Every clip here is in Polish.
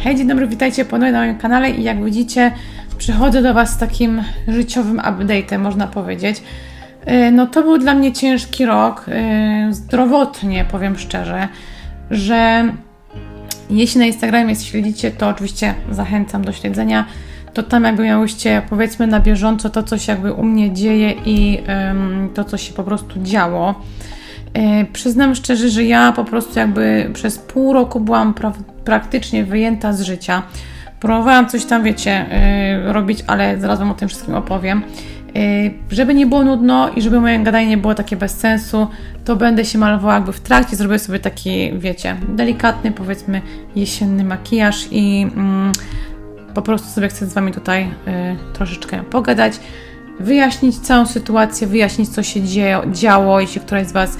Hej, dzień dobry, witajcie ponownie na moim kanale i jak widzicie, przychodzę do Was z takim życiowym update'em, można powiedzieć. Yy, No to był dla mnie ciężki rok, yy, zdrowotnie powiem szczerze, że jeśli na Instagramie śledzicie, to oczywiście zachęcam do śledzenia. To tam jakby miałyście powiedzmy na bieżąco to, co się jakby u mnie dzieje i to, co się po prostu działo. Yy, przyznam szczerze, że ja po prostu jakby przez pół roku byłam pra praktycznie wyjęta z życia. Próbowałam coś tam, wiecie, yy, robić, ale zaraz Wam o tym wszystkim opowiem. Yy, żeby nie było nudno i żeby moje gadanie nie było takie bez sensu, to będę się malowała jakby w trakcie, zrobię sobie taki, wiecie, delikatny, powiedzmy, jesienny makijaż i mm, po prostu sobie chcę z Wami tutaj troszeczkę pogadać, wyjaśnić całą sytuację, wyjaśnić co się dzieje, działo. Jeśli któraś z Was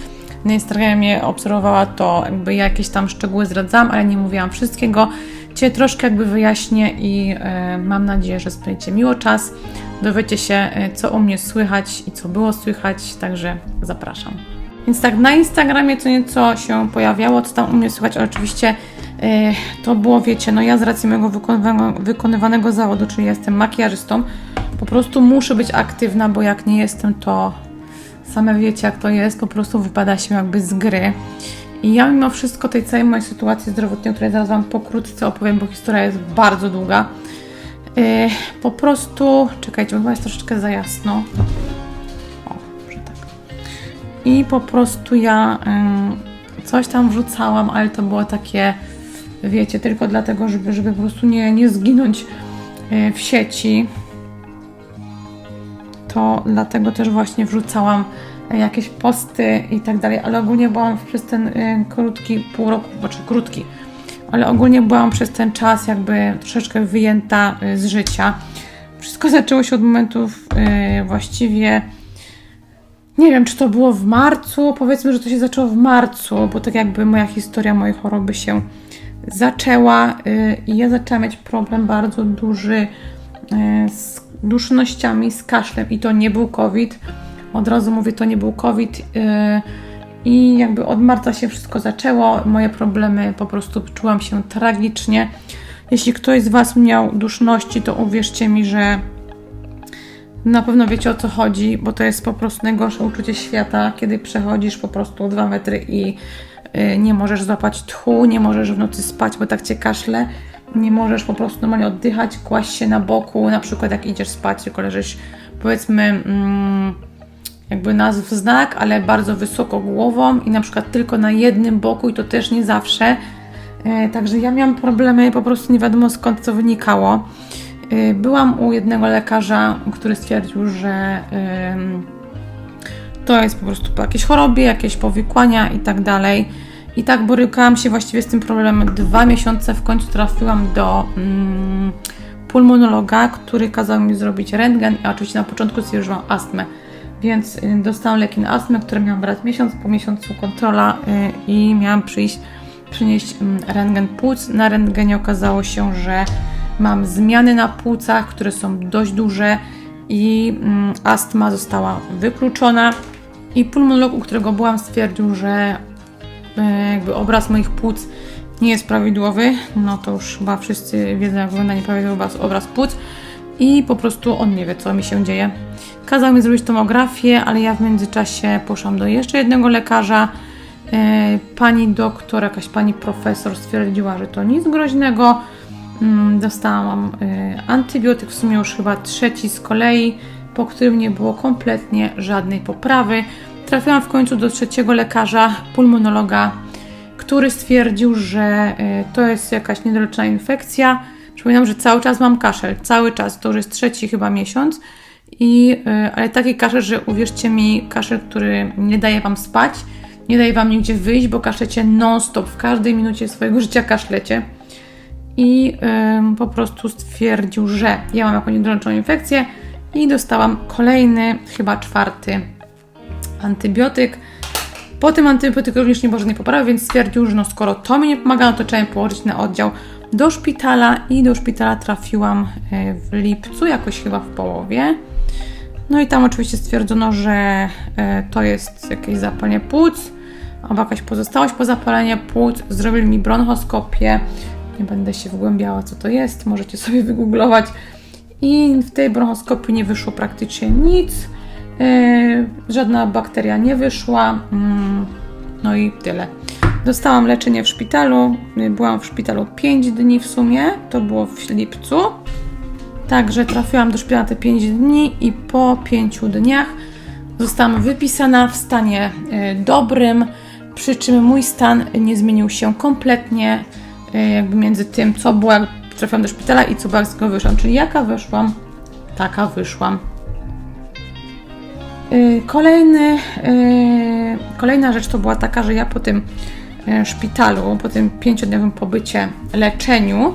na Instagramie obserwowała, to jakby ja jakieś tam szczegóły zdradzam, ale nie mówiłam wszystkiego. Cię troszkę jakby wyjaśnię i y, mam nadzieję, że spędzicie miło czas, dowiecie się y, co u mnie słychać i co było słychać, także zapraszam. Więc tak, na Instagramie co nieco się pojawiało, co tam u mnie słychać, ale oczywiście e, to było, wiecie, no ja z racji mojego wykonywanego, wykonywanego zawodu, czyli jestem makijażystą, po prostu muszę być aktywna, bo jak nie jestem, to same wiecie jak to jest, po prostu wypada się jakby z gry. I ja mimo wszystko tej całej mojej sytuacji zdrowotnej, o której zaraz Wam pokrótce opowiem, bo historia jest bardzo długa, e, po prostu, czekajcie, bo jest troszeczkę za jasno. O, że tak. I po prostu ja ym, coś tam wrzucałam, ale to było takie, wiecie, tylko dlatego, żeby, żeby po prostu nie, nie zginąć y, w sieci. To dlatego też właśnie wrzucałam jakieś posty i tak dalej, ale ogólnie byłam przez ten y, krótki pół roku, znaczy krótki, ale ogólnie byłam przez ten czas jakby troszeczkę wyjęta y, z życia. Wszystko zaczęło się od momentów y, właściwie nie wiem, czy to było w marcu. Powiedzmy, że to się zaczęło w marcu, bo tak jakby moja historia mojej choroby się zaczęła i ja zaczęłam mieć problem bardzo duży z dusznościami, z kaszlem i to nie był COVID. Od razu mówię, to nie był COVID. Yy, I jakby od marca się wszystko zaczęło. Moje problemy po prostu czułam się tragicznie. Jeśli ktoś z Was miał duszności, to uwierzcie mi, że na pewno wiecie o co chodzi, bo to jest po prostu najgorsze uczucie świata, kiedy przechodzisz po prostu dwa metry i y, nie możesz złapać tchu, nie możesz w nocy spać, bo tak cię kaszle, nie możesz po prostu normalnie oddychać, kłaść się na boku, na przykład jak idziesz spać, tylko leżysz powiedzmy mm, jakby nas w znak, ale bardzo wysoko głową i na przykład tylko na jednym boku i to też nie zawsze. E, Także ja miałam problemy, po prostu nie wiadomo skąd to wynikało. Y, Byłam u jednego lekarza, który stwierdził, że to jest po prostu po jakiejś chorobie, jakieś powikłania i tak dalej. I tak borykałam się właściwie z tym problemem dwa miesiące. W końcu trafiłam do ym, pulmonologa, który kazał mi zrobić rentgen. Ja oczywiście na początku stwierdziłam astmę, więc y, dostałam leki na astmę, które miałam brać miesiąc. Po miesiącu kontrola y, i miałam przyjść, przynieść ym, rentgen płuc. Na rentgenie okazało się, że Mam zmiany na płucach, które są dość duże i mm, astma została wykluczona. I pulmonolog, u którego byłam, stwierdził, że jakby obraz moich płuc nie jest prawidłowy. No to już chyba wszyscy wiedzą, jak wygląda nieprawidłowy obraz, płuc. I po prostu on nie wie, co mi się dzieje. Kazał mi zrobić tomografię, ale ja w międzyczasie poszłam do jeszcze jednego lekarza. E, Pani doktor, jakaś pani profesor stwierdziła, że to nic groźnego. Mm, Dostałam y, antybiotyk, w sumie już chyba trzeci z kolei, po którym nie było kompletnie żadnej poprawy. Trafiłam w końcu do trzeciego lekarza, pulmonologa, który stwierdził, że y, to jest jakaś niedoleczona infekcja. Przypominam, że cały czas mam kaszel, cały czas, to już jest trzeci chyba miesiąc. I, y, ale taki kaszel, że uwierzcie mi, kaszel, który nie daje Wam spać, nie daje Wam nigdzie wyjść, bo kaszlecie non-stop, w każdej minucie swojego życia kaszlecie i ym, po prostu stwierdził, że ja mam jakąś niedoleczoną infekcję i dostałam kolejny, chyba czwarty antybiotyk. Po tym antybiotyku również nie było żadnej poprawy, więc stwierdził, że no skoro to mi nie pomaga, no to trzeba mnie położyć na oddział do szpitala i do szpitala trafiłam y, w lipcu, jakoś chyba w połowie. No i tam oczywiście stwierdzono, że y, to jest jakieś zapalenie płuc, albo jakaś pozostałość po zapaleniu płuc. Zrobili mi bronchoskopię, Nie będę się wgłębiała, co to jest. Możecie sobie wygooglować. I w tej bronchoskopii nie wyszło praktycznie nic. Yy, żadna bakteria nie wyszła. Mm, no i tyle. Dostałam leczenie w szpitalu. Yy, Byłam w szpitalu 5 dni w sumie. To było w lipcu. Także trafiłam do szpitala te 5 dni i po 5 dniach zostałam wypisana w stanie y, dobrym, przy czym mój stan nie zmienił się kompletnie y, jakby między tym, co było jak trafiłam do szpitala i co było jak z wyszłam. Czyli jaka wyszłam, taka wyszłam. Y, Kolejny, y, kolejna rzecz to była taka, że ja po tym y, szpitalu, po tym pięciodniowym pobycie, leczeniu,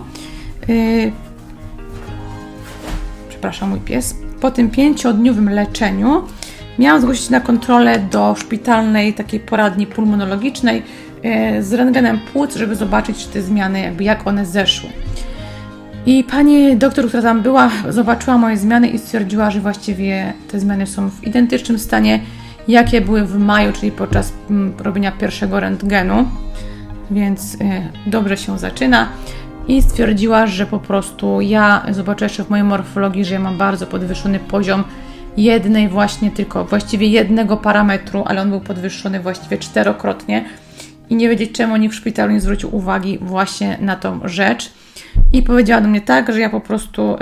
przepraszam, mój pies, po tym pięciodniowym leczeniu miałam zgłosić na kontrolę do szpitalnej takiej poradni pulmonologicznej z rentgenem płuc, żeby zobaczyć, czy te zmiany, jakby jak one zeszły. I pani doktor, która tam była, zobaczyła moje zmiany i stwierdziła, że właściwie te zmiany są w identycznym stanie, jakie były w maju, czyli podczas mm, robienia pierwszego rentgenu, więc e, dobrze się zaczyna. I stwierdziła, że po prostu ja zobaczę jeszcze w mojej morfologii, że ja mam bardzo podwyższony poziom jednej właśnie tylko, właściwie jednego parametru, ale on był podwyższony właściwie czterokrotnie i nie wiedzieć czemu nikt w szpitalu nie zwrócił uwagi właśnie na tą rzecz. I powiedziała do mnie tak, że ja po prostu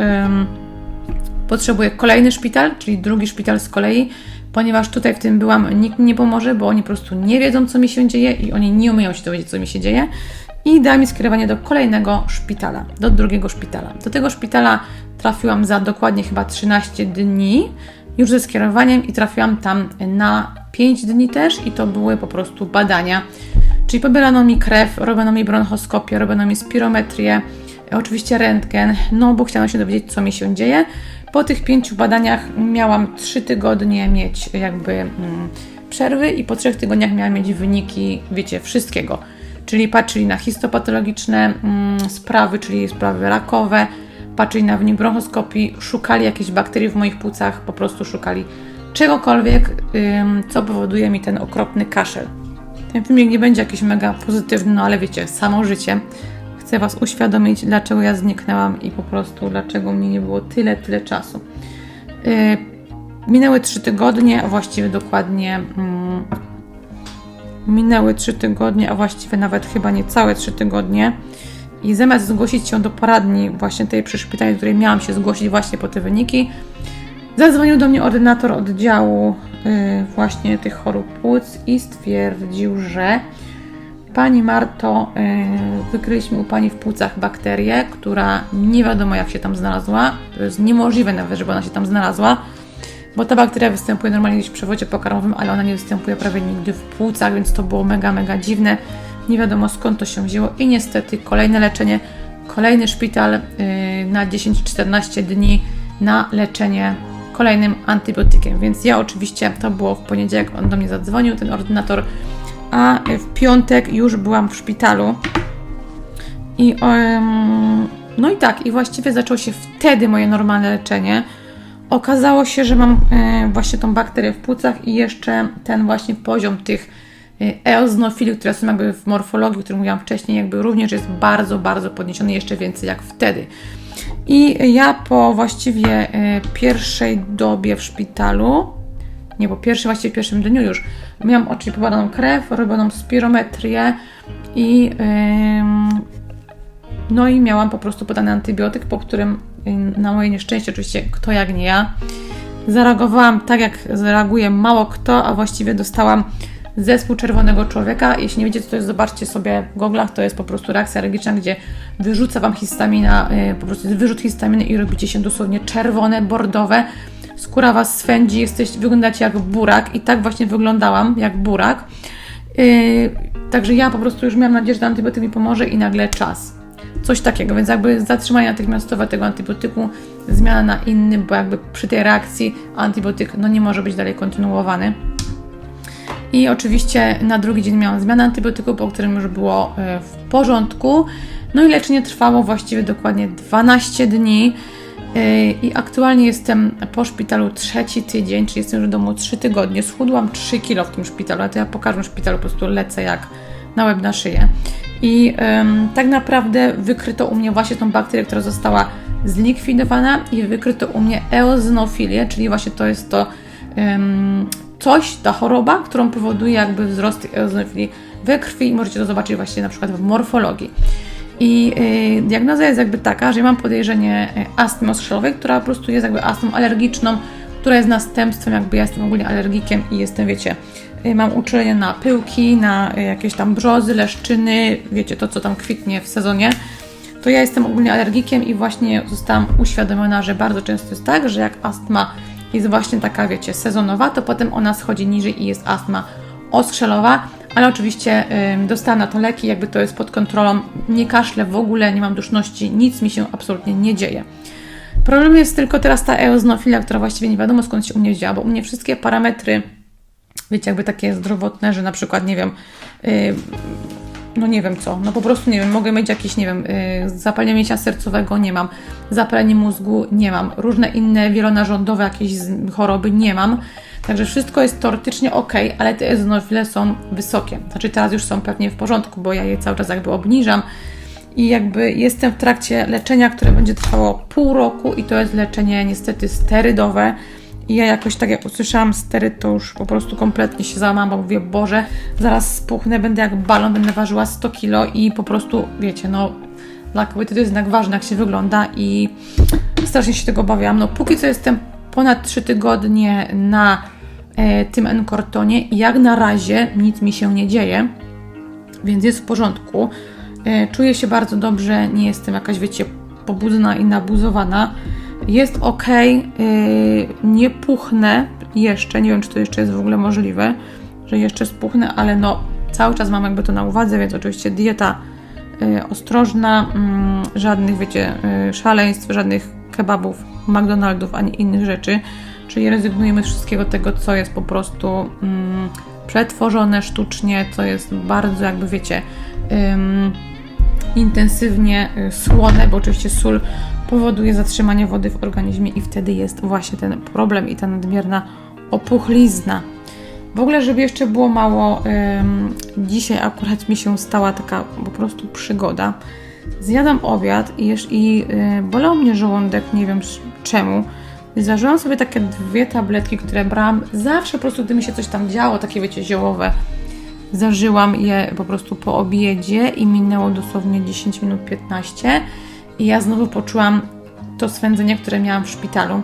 potrzebuję kolejny szpital, czyli drugi szpital z kolei, ponieważ tutaj w tym byłam, nikt mi nie pomoże, bo oni po prostu nie wiedzą, co mi się dzieje i oni nie umieją się dowiedzieć, co mi się dzieje. I dała mi skierowanie do kolejnego szpitala, do drugiego szpitala. Do tego szpitala trafiłam za dokładnie chyba 13 dni, już ze skierowaniem i trafiłam tam na 5 dni też i to były po prostu badania. Czyli pobierano mi krew, robiono mi bronchoskopię, robiono mi spirometrię, oczywiście rentgen, no bo chciano się dowiedzieć, co mi się dzieje. Po tych pięciu badaniach miałam 3 tygodnie mieć jakby mm, przerwy i po 3 tygodniach miałam mieć wyniki, wiecie, wszystkiego. Czyli patrzyli na histopatologiczne mm, sprawy, czyli sprawy rakowe, patrzyli na wynik bronchoskopii, szukali jakichś bakterii w moich płucach, po prostu szukali czegokolwiek, ym, co powoduje mi ten okropny kaszel. Ten filmik nie będzie jakiś mega pozytywny, no ale wiecie, samo życie. Chcę Was uświadomić, dlaczego ja zniknęłam i po prostu dlaczego mnie nie było tyle, tyle czasu. Yy, minęły trzy tygodnie, a właściwie dokładnie. mm, minęły trzy tygodnie, a właściwie nawet chyba nie całe trzy tygodnie. I zamiast zgłosić się do poradni właśnie tej przy szpitalu, do której miałam się zgłosić właśnie po te wyniki, zadzwonił do mnie ordynator oddziału y, właśnie tych chorób płuc i stwierdził, że Pani Marto, y, wykryliśmy u Pani w płucach bakterię, która nie wiadomo jak się tam znalazła. To jest niemożliwe nawet, żeby ona się tam znalazła, bo ta bakteria występuje normalnie gdzieś w przewodzie pokarmowym, ale ona nie występuje prawie nigdy w płucach, więc to było mega, mega dziwne. Nie wiadomo skąd to się wzięło i niestety kolejne leczenie, kolejny szpital y, na 10-14 dni na leczenie kolejnym antybiotykiem. Więc ja oczywiście, to było w poniedziałek, on do mnie zadzwonił, ten ordynator, a w piątek już byłam w szpitalu. I em, no i tak, i właściwie zaczęło się wtedy moje normalne leczenie. Okazało się, że mam e, właśnie tą bakterię w płucach i jeszcze ten właśnie poziom tych e, eoznofili, które są jakby w morfologii, o którym mówiłam wcześniej, jakby również jest bardzo, bardzo podniesiony, jeszcze więcej jak wtedy. I ja po właściwie e, pierwszej dobie w szpitalu, nie, po pierwszym, właściwie pierwszym dniu już, miałam oczywiście pobadaną krew, robioną spirometrię i ym, no i miałam po prostu podany antybiotyk, po którym na moje nieszczęście, oczywiście kto jak nie ja, zareagowałam tak, jak zareaguje mało kto, a właściwie dostałam zespół czerwonego człowieka. Jeśli nie wiecie, co to jest, zobaczcie sobie w goglach, to jest po prostu reakcja alergiczna, gdzie wyrzuca Wam histamina, y, po prostu jest wyrzut histaminy i robicie się dosłownie czerwone, bordowe. Skóra Was swędzi, jesteś, wyglądacie jak burak i tak właśnie wyglądałam, jak burak. Yy, także ja po prostu już miałam nadzieję, że antybiotyk mi pomoże i nagle czas. Coś takiego, więc jakby zatrzymanie natychmiastowe tego antybiotyku, zmiana na inny, bo jakby przy tej reakcji antybiotyk no nie może być dalej kontynuowany. I oczywiście na drugi dzień miałam zmianę antybiotyku, po którym już było e, w porządku. No i leczenie trwało właściwie dokładnie 12 dni. I aktualnie jestem po szpitalu trzeci tydzień, czyli jestem już w domu 3 tygodnie. Schudłam 3 kilo w tym szpitalu, a to ja po każdym szpitalu po prostu lecę jak na łeb na szyję. I em, tak naprawdę wykryto u mnie właśnie tą bakterię, która została zlikwidowana i wykryto u mnie eozinofilię, czyli właśnie to jest to em, coś, ta choroba, którą powoduje jakby wzrost eozinofilii we krwi i możecie to zobaczyć właśnie na przykład w morfologii. I y, diagnoza jest jakby taka, że ja mam podejrzenie y, astmy oskrzelowej, która po prostu jest jakby astmą alergiczną, która jest następstwem, jakby ja jestem ogólnie alergikiem i jestem, wiecie, y, mam uczulenie na pyłki, na jakieś tam brzozy, leszczyny, wiecie, to co tam kwitnie w sezonie. To ja jestem ogólnie alergikiem i właśnie zostałam uświadomiona, że bardzo często jest tak, że jak astma jest właśnie taka, wiecie, sezonowa, to potem ona schodzi niżej i jest astma oskrzelowa, ale oczywiście na to leki, jakby to jest pod kontrolą, nie kaszlę w ogóle, nie mam duszności, nic mi się absolutnie nie dzieje. Problem jest tylko teraz ta eozinofilia, która właściwie nie wiadomo skąd się u mnie wzięła, bo u mnie wszystkie parametry, wiecie, jakby takie zdrowotne, że na przykład, nie wiem, no nie wiem co, no po prostu nie wiem, mogę mieć jakieś, nie wiem, y, zapalenie mięśnia sercowego, nie mam, zapalenie mózgu, nie mam, różne inne wielonarządowe jakieś choroby, nie mam. Także wszystko jest teoretycznie ok, ale te eozinofile są wysokie. Znaczy teraz już są pewnie w porządku, bo ja je cały czas jakby obniżam i jakby jestem w trakcie leczenia, które będzie trwało pół roku i to jest leczenie niestety sterydowe. I ja jakoś tak jak usłyszałam steryd, to już po prostu kompletnie się załamałam, bo mówię, Boże, zaraz spuchnę, będę jak balon, będę ważyła 100 kilo i po prostu, wiecie, no dla kobiety to jest jednak ważne, jak się wygląda i strasznie się tego obawiałam. No póki co jestem ponad 3 tygodnie na e, tym Enkortonie i jak na razie nic mi się nie dzieje, więc jest w porządku. E, Czuję się bardzo dobrze, nie jestem jakaś, wiecie, pobudzona i nabuzowana. Jest ok, nie puchnę jeszcze, nie wiem, czy to jeszcze jest w ogóle możliwe, że jeszcze spuchnę, ale no cały czas mam jakby to na uwadze, więc oczywiście dieta y, ostrożna, mm, żadnych, wiecie, y, szaleństw, żadnych kebabów, McDonaldów, ani innych rzeczy, czyli rezygnujemy z wszystkiego tego, co jest po prostu mm, przetworzone sztucznie, co jest bardzo jakby, wiecie, intensywnie y, słone, bo oczywiście sól powoduje zatrzymanie wody w organizmie i wtedy jest właśnie ten problem i ta nadmierna opuchlizna. W ogóle, żeby jeszcze było mało, dzisiaj akurat mi się stała taka po prostu przygoda. Zjadam obiad i, i y, bolał mnie żołądek, nie wiem czemu. Zażyłam sobie takie dwie tabletki, które brałam zawsze po prostu, gdy mi się coś tam działo, takie wiecie, ziołowe. Zażyłam je po prostu po obiedzie i minęło dosłownie 10 minut 15 i ja znowu poczułam to swędzenie, które miałam w szpitalu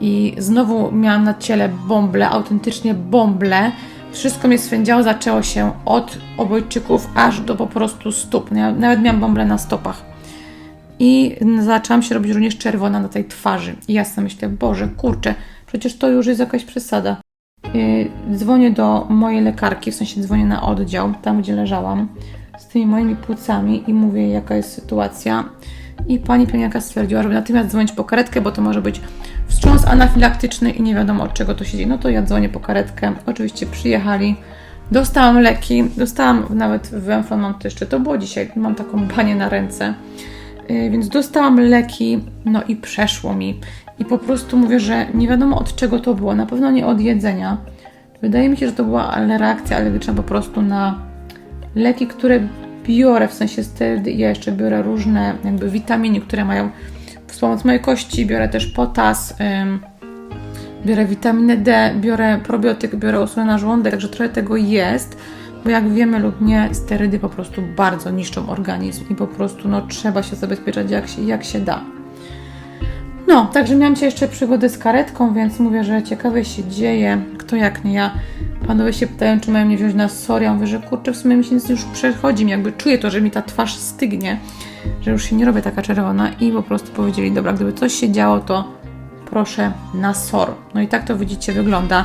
i znowu miałam na ciele bąble, autentycznie bąble. Wszystko mnie swędziało, zaczęło się od obojczyków aż do po prostu stóp. Nawet miałam bąble na stopach. I zaczęłam się robić również czerwona na tej twarzy. I ja sobie myślę, Boże, kurczę, przecież to już jest jakaś przesada. Yy, dzwonię do mojej lekarki, w sensie dzwonię na oddział, tam gdzie leżałam, z tymi moimi płucami i mówię, jaka jest sytuacja. I pani pielęgniarka stwierdziła, żeby natychmiast dzwonić po karetkę, bo to może być wstrząs anafilaktyczny i nie wiadomo od czego to się dzieje. No to ja dzwonię po karetkę. Oczywiście przyjechali. Dostałam leki, dostałam nawet Wemflon, mam to jeszcze, to było dzisiaj, mam taką banię na ręce. Yy, Więc dostałam leki, no i przeszło mi. I po prostu mówię, że nie wiadomo od czego to było. Na pewno nie od jedzenia. Wydaje mi się, że to była reakcja alergiczna po prostu na leki, które biorę, w sensie sterydy. Ja jeszcze biorę różne jakby witaminy, które mają wspomóc mojej kości. Biorę też potas, ym, biorę witaminę D, biorę probiotyk, biorę osłonę na żołądek, także trochę tego jest. Bo jak wiemy lub nie, sterydy po prostu bardzo niszczą organizm i po prostu no, trzeba się zabezpieczać jak się, jak się da. No, także miałam dzisiaj jeszcze przygodę z karetką, więc mówię, że ciekawe się dzieje. Kto jak nie ja. Panowie się pytają, czy mają mnie wziąć na sorry. Ja mówię, że kurczę, w sumie mi się nic już przechodzi. Jakby czuję to, że mi ta twarz stygnie, że już się nie robię taka czerwona i po prostu powiedzieli, dobra, gdyby coś się działo, to proszę na SOR. No i tak to widzicie wygląda.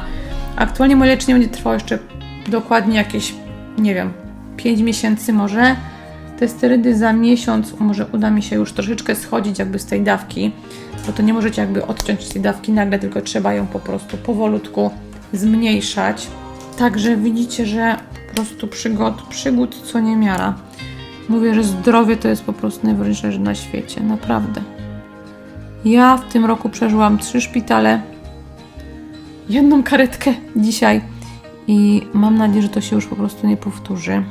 Aktualnie moje leczenie będzie trwało jeszcze dokładnie jakieś, nie wiem, 5 miesięcy może. Te sterydy za miesiąc może uda mi się już troszeczkę schodzić jakby z tej dawki, bo to nie możecie jakby odciąć z tej dawki nagle, tylko trzeba ją po prostu powolutku zmniejszać. Także widzicie, że po prostu przygód, przygód co niemiara. Mówię, że zdrowie to jest po prostu najważniejsza rzecz na świecie, naprawdę. Ja w tym roku przeżyłam trzy szpitale, jedną karetkę dzisiaj i mam nadzieję, że to się już po prostu nie powtórzy.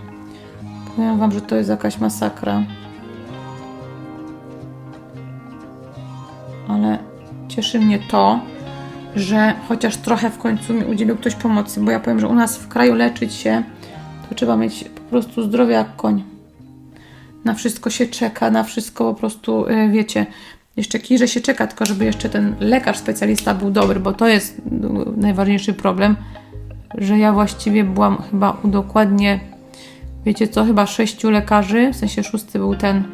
Powiem wam, że to jest jakaś masakra. Ale cieszy mnie to, że chociaż trochę w końcu mi udzielił ktoś pomocy, bo ja powiem, że u nas w kraju leczyć się, to trzeba mieć po prostu zdrowie jak koń. Na wszystko się czeka, na wszystko po prostu, y, wiecie, jeszcze kirze się czeka, tylko żeby jeszcze ten lekarz, specjalista był dobry, bo to jest y, najważniejszy problem, że ja właściwie byłam chyba u dokładnie, wiecie co, chyba sześciu lekarzy, w sensie szósty był ten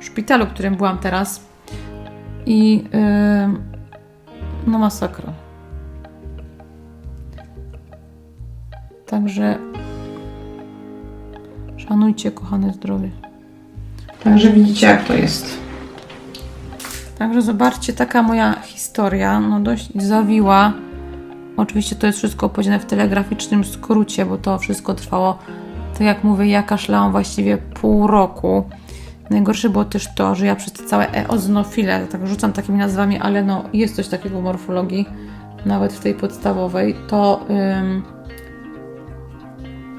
w szpitalu, w którym byłam teraz i yy, no masakra. Także szanujcie kochane zdrowie. Także widzicie jak to jest. Także zobaczcie, taka moja historia, no dość zawiła. Oczywiście to jest wszystko opowiedziane w telegraficznym skrócie, bo to wszystko trwało, tak jak mówię, ja kaszlałam właściwie pół roku. Najgorsze było też to, że ja przez całe eoznofile, tak rzucam takimi nazwami, ale no jest coś takiego w morfologii, nawet w tej podstawowej, to ym,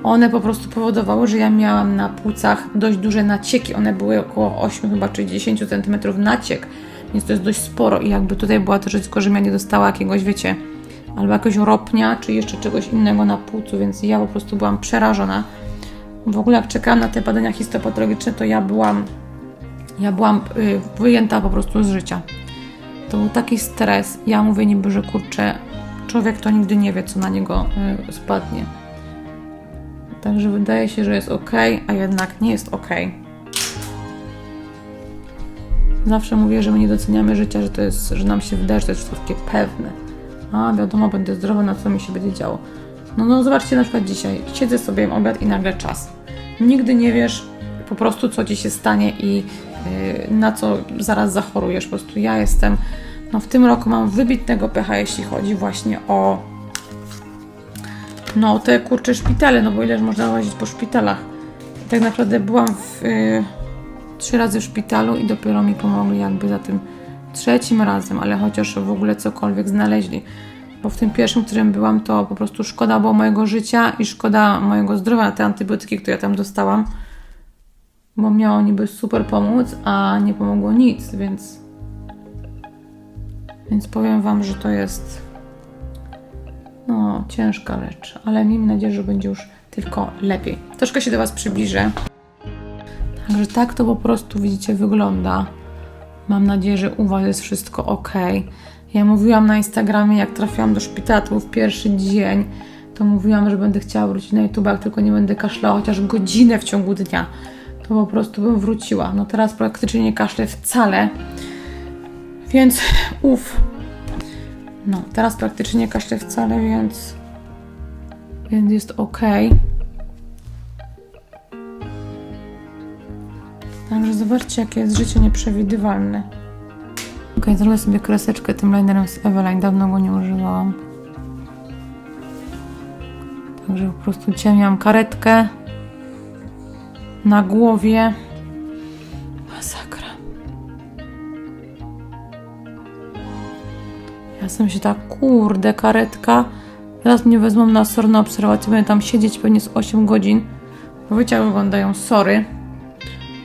one po prostu powodowały, że ja miałam na płucach dość duże nacieki. One były około 8 chyba czy 10 cm naciek, więc to jest dość sporo i jakby tutaj była też ryzyko, żebym ja nie dostała jakiegoś, wiecie, albo jakiegoś ropnia, czy jeszcze czegoś innego na płucu, więc ja po prostu byłam przerażona. W ogóle jak czekałam na te badania histopatologiczne, to ja byłam, ja byłam y, wyjęta po prostu z życia. To był taki stres. Ja mówię niby, że kurczę, człowiek to nigdy nie wie, co na niego y, spadnie. Także wydaje się, że jest ok, a jednak nie jest ok. Zawsze mówię, że my nie doceniamy życia, że to jest, że nam się wydaje, że to jest wszystko takie pewne. A wiadomo, będę zdrowa, na co mi się będzie działo. No, no zobaczcie na przykład dzisiaj. Siedzę sobie jem obiad i nagle czas. Nigdy nie wiesz po prostu, co ci się stanie i yy, na co zaraz zachorujesz. Po prostu ja jestem, no w tym roku mam wybitnego pecha, jeśli chodzi właśnie o no te kurcze szpitale, no bo ileż można łazić po szpitalach. Tak naprawdę byłam w, yy, trzy razy w szpitalu i dopiero mi pomogli jakby za tym trzecim razem, ale chociaż w ogóle cokolwiek znaleźli. Bo w tym pierwszym, w którym byłam, to po prostu szkoda było mojego życia i szkoda mojego zdrowia te antybiotyki, które ja tam dostałam. Bo miało niby super pomóc, a nie pomogło nic, więc. Więc powiem Wam, że to jest. No, ciężka rzecz, ale miejmy nadzieję, że będzie już tylko lepiej. Troszkę się do Was przybliżę. Także tak to po prostu widzicie wygląda. Mam nadzieję, że u Was jest wszystko ok. Ja mówiłam na Instagramie, jak trafiłam do był w pierwszy dzień, to mówiłam, że będę chciała wrócić na YouTube, jak tylko nie będę kaszlała chociaż godzinę w ciągu dnia. To po prostu bym wróciła. No teraz praktycznie nie kaszlę wcale, więc uff. No, teraz praktycznie nie kaszlę wcale, więc, więc jest ok. Także zobaczcie, jakie jest życie nieprzewidywalne. Ok, zrobię sobie kreseczkę tym linerem z Eveline, dawno go nie używałam. Także po prostu ciemniam karetkę na głowie. Masakra. Ja jestem się tak, kurde, karetka. Teraz mnie wezmą na SOR na obserwację, będę tam siedzieć pewnie z 8 godzin. Bo jak wyglądają sory.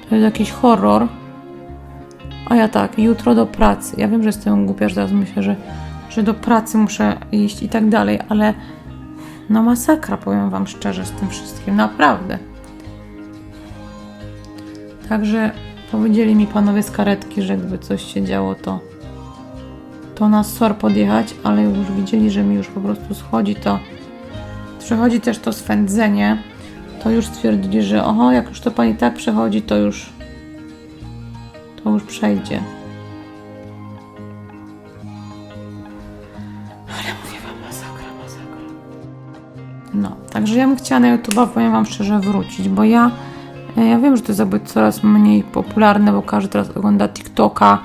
To jest jakiś horror. A ja tak, jutro do pracy. Ja wiem, że jestem głupia, że teraz myślę, że, że do pracy muszę iść i tak dalej, ale no masakra, powiem Wam szczerze, z tym wszystkim, naprawdę. Także powiedzieli mi panowie z karetki, że gdyby coś się działo, to to na SOR podjechać, ale już widzieli, że mi już po prostu schodzi to, przechodzi też to swędzenie, to już stwierdzili, że oho, jak już to pani tak przechodzi, to już to już przejdzie. Ale mówię wam, masakra, masakra. No, także ja bym chciała na YouTube'a, powiem wam szczerze, wrócić, bo ja, e, ja wiem, że to jest coraz mniej popularne, bo każdy teraz ogląda TikToka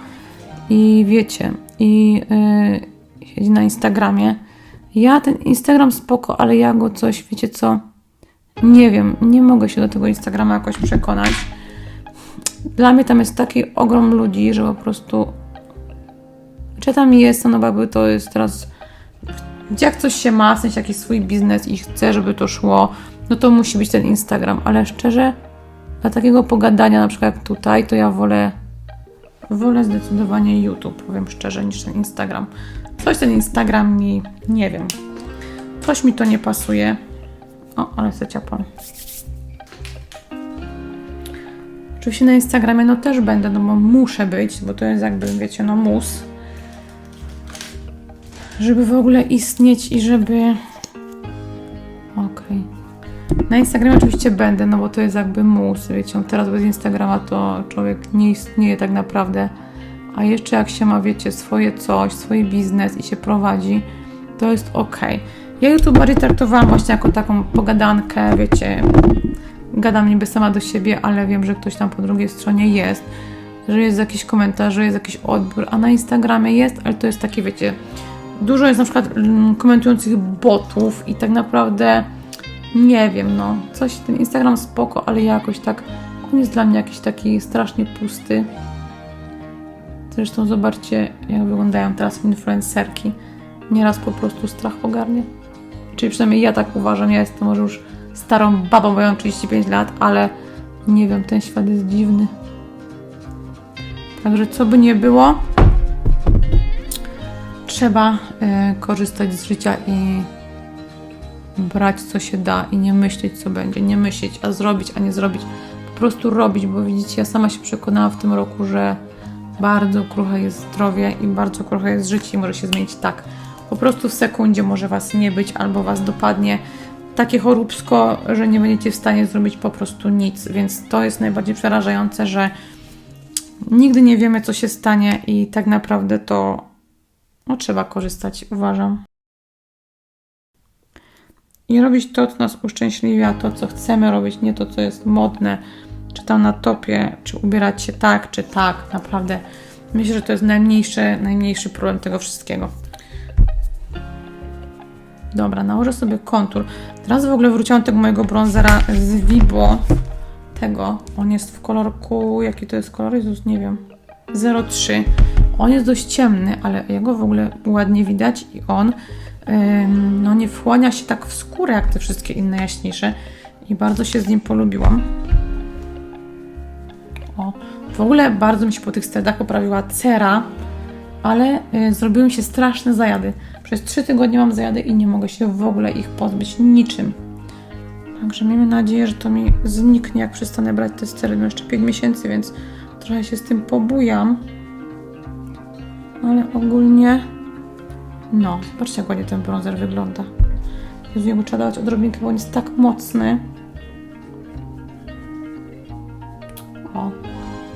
i wiecie, i yy, siedzi na Instagramie. Ja ten Instagram spoko, ale ja go coś, wiecie co, nie wiem, nie mogę się do tego Instagrama jakoś przekonać. Dla mnie tam jest taki ogrom ludzi, że po prostu. Czy tam jest, no jakby to jest teraz. Jak coś się ma, w sensie jakiś swój biznes i chce, żeby to szło, no to musi być ten Instagram, ale szczerze, Dla takiego pogadania, na przykład jak tutaj, to ja wolę, wolę zdecydowanie YouTube, powiem szczerze, niż ten Instagram. Coś ten Instagram mi, nie wiem, coś mi to nie pasuje. O, ale se ciapam. Oczywiście na Instagramie no też będę, no bo muszę być, bo to jest jakby, wiecie, no mus. Żeby w ogóle istnieć i żeby... Okej. Na Instagramie oczywiście będę, no bo to jest jakby mus, wiecie, no teraz bez Instagrama to człowiek nie istnieje tak naprawdę. A jeszcze jak się ma, wiecie, swoje coś, swój biznes i się prowadzi, to jest ok. Ja YouTube bardziej traktowałam właśnie jako taką pogadankę, wiecie, gadam niby sama do siebie, ale wiem, że ktoś tam po drugiej stronie jest, że jest jakiś komentarz, że jest jakiś odbiór, a na Instagramie jest, ale to jest takie, wiecie, dużo jest na przykład mm, komentujących botów i tak naprawdę nie wiem, no, coś, ten Instagram spoko, ale jakoś tak, on jest dla mnie jakiś taki strasznie pusty. Zresztą zobaczcie, jak wyglądają teraz influencerki. Nieraz po prostu strach ogarnie. Czyli przynajmniej ja tak uważam, ja jestem może już starą babą, bo ja mam 35 lat, ale nie wiem, ten świat jest dziwny. Także co by nie było, trzeba e, korzystać z życia i brać co się da i nie myśleć co będzie, nie myśleć, a zrobić, a nie zrobić. Po prostu robić, bo widzicie, ja sama się przekonałam w tym roku, że bardzo kruche jest zdrowie i bardzo kruche jest życie i może się zmienić tak. Po prostu w sekundzie może Was nie być albo Was dopadnie takie choróbsko, że nie będziecie w stanie zrobić po prostu nic. Więc to jest najbardziej przerażające, że nigdy nie wiemy, co się stanie i tak naprawdę to no, trzeba korzystać, uważam. I robić to, co nas uszczęśliwia, to, co chcemy robić, nie to, co jest modne, czy tam na topie, czy ubierać się tak, czy tak. Naprawdę myślę, że to jest najmniejszy, najmniejszy problem tego wszystkiego. Dobra, nałożę sobie kontur. Teraz w ogóle wróciłam tego mojego bronzera z Vibo. Tego. On jest w kolorku. Jaki to jest kolor? Jezus, nie wiem. 03. On jest dość ciemny, ale jego w ogóle ładnie widać i on ym, no nie wchłania się tak w skórę jak te wszystkie inne jaśniejsze. I bardzo się z nim polubiłam. O, w ogóle bardzo mi się po tych stradach poprawiła cera, ale y, zrobiły mi się straszne zajady. Przez 3 tygodnie mam zajady i nie mogę się w ogóle ich pozbyć niczym. Także miejmy nadzieję, że to mi zniknie, jak przestanę brać te stery. No jeszcze 5 miesięcy, więc trochę się z tym pobujam. Ale ogólnie... No, zobaczcie jak ładnie ten bronzer wygląda. Jezu, jemu trzeba dawać odrobinkę, bo on jest tak mocny. O,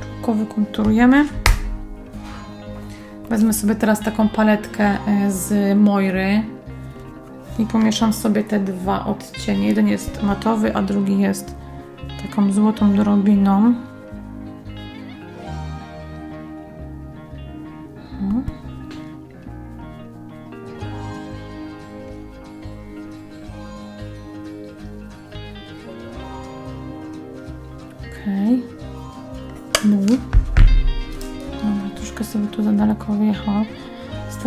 czubko wykonturujemy. Wezmę sobie teraz taką paletkę e, z Moiry i pomieszam sobie te dwa odcienie. Jeden jest matowy, a drugi jest taką złotą drobiną.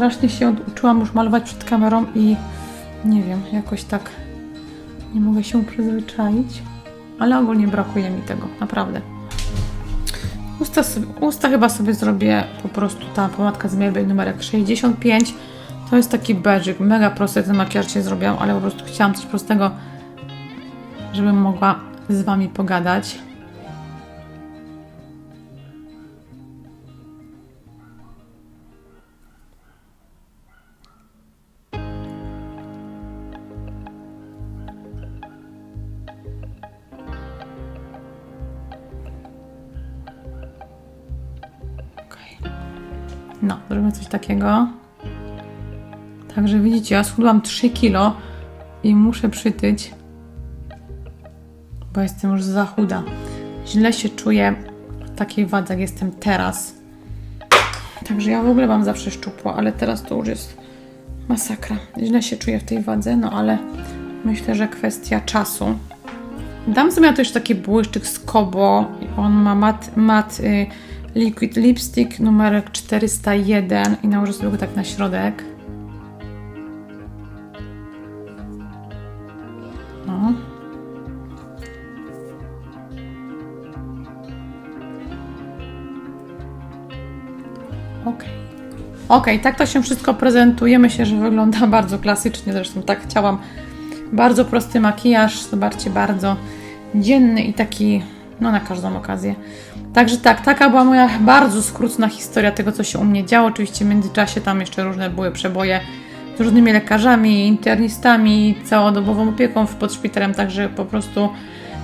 Strasznie się uczyłam już malować przed kamerą i nie wiem, jakoś tak nie mogę się przyzwyczaić, ale ogólnie brakuje mi tego, naprawdę. Usta, sobie, usta chyba sobie zrobię po prostu ta pomadka z Maybelline numerek 65. To jest taki beżyk, mega prosty ten makijaż się zrobiłam, ale po prostu chciałam coś prostego, żebym mogła z Wami pogadać. Takiego. Także widzicie, ja schudłam 3 kilo i muszę przytyć, bo jestem już za chuda. Źle się czuję w takiej wadze, jak jestem teraz. Także ja w ogóle mam zawsze szczupło, ale teraz to już jest masakra. Źle się czuję w tej wadze, no ale myślę, że kwestia czasu. Dam sobie na to jeszcze taki błyszczyk z Kobo. On ma mat, mat y, Liquid Lipstick numer 401 i nałożę sobie go tak na środek. No. Ok. Ok, tak to się wszystko prezentuje. Myślę, że wygląda bardzo klasycznie. Zresztą tak chciałam. Bardzo prosty makijaż, zobaczcie, bardzo dzienny i taki, no na każdą okazję. Także tak, taka była moja bardzo skrótna historia tego, co się u mnie działo. Oczywiście w międzyczasie tam jeszcze różne były przeboje z różnymi lekarzami, internistami, całodobową opieką pod szpitalem, także po prostu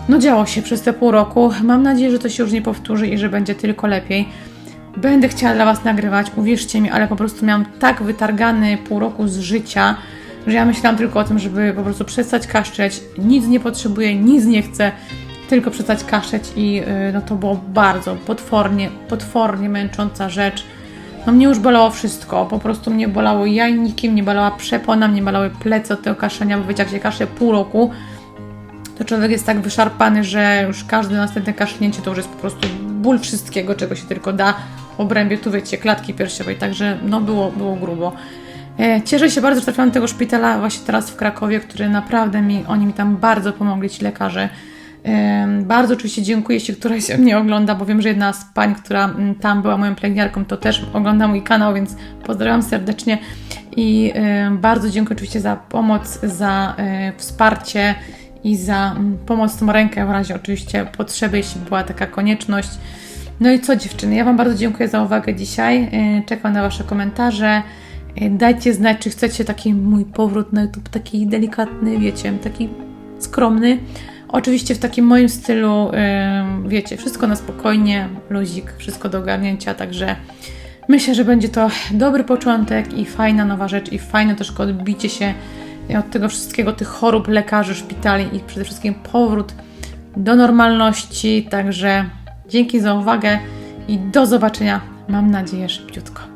no działo się przez te pół roku. Mam nadzieję, że to się już nie powtórzy i że będzie tylko lepiej. Będę chciała dla Was nagrywać, uwierzcie mi, ale po prostu miałam tak wytargany pół roku z życia, że ja myślałam tylko o tym, żeby po prostu przestać kaszczeć. Nic nie potrzebuję, nic nie chcę, tylko przestać kaszczeć i yy, no to było bardzo potwornie, potwornie męcząca rzecz. No mnie już bolało wszystko, po prostu mnie bolało jajniki, mnie bolała przepona, mnie bolały plecy od tego kaszenia, bo wiecie, jak się kasze pół roku, to człowiek jest tak wyszarpany, że już każde następne kasznięcie to już jest po prostu ból wszystkiego, czego się tylko da w obrębie, tu wiecie, klatki piersiowej, także no było, było grubo. E, Cieszę się bardzo, że trafiłam do tego szpitala właśnie teraz w Krakowie, który naprawdę mi, oni mi tam bardzo pomogli, ci lekarze. Bardzo oczywiście dziękuję, jeśli któraś mnie ogląda, bo wiem, że jedna z pań, która mm, tam była moją pielęgniarką, to też ogląda mój kanał, więc pozdrawiam serdecznie i bardzo dziękuję oczywiście za pomoc, za e, wsparcie i za mm, pomocną rękę w razie oczywiście potrzeby, jeśli była taka konieczność. No i co dziewczyny, ja Wam bardzo dziękuję za uwagę dzisiaj. E, Czekam na Wasze komentarze. E, Dajcie znać, czy chcecie taki mój powrót na YouTube, taki delikatny, wiecie, taki skromny. Oczywiście w takim moim stylu, wiecie, wszystko na spokojnie, luzik, wszystko do ogarnięcia, także myślę, że będzie to dobry początek i fajna nowa rzecz i fajne troszkę odbicie się od tego wszystkiego, tych chorób, lekarzy, szpitali i przede wszystkim powrót do normalności, także dzięki za uwagę i do zobaczenia, mam nadzieję, szybciutko.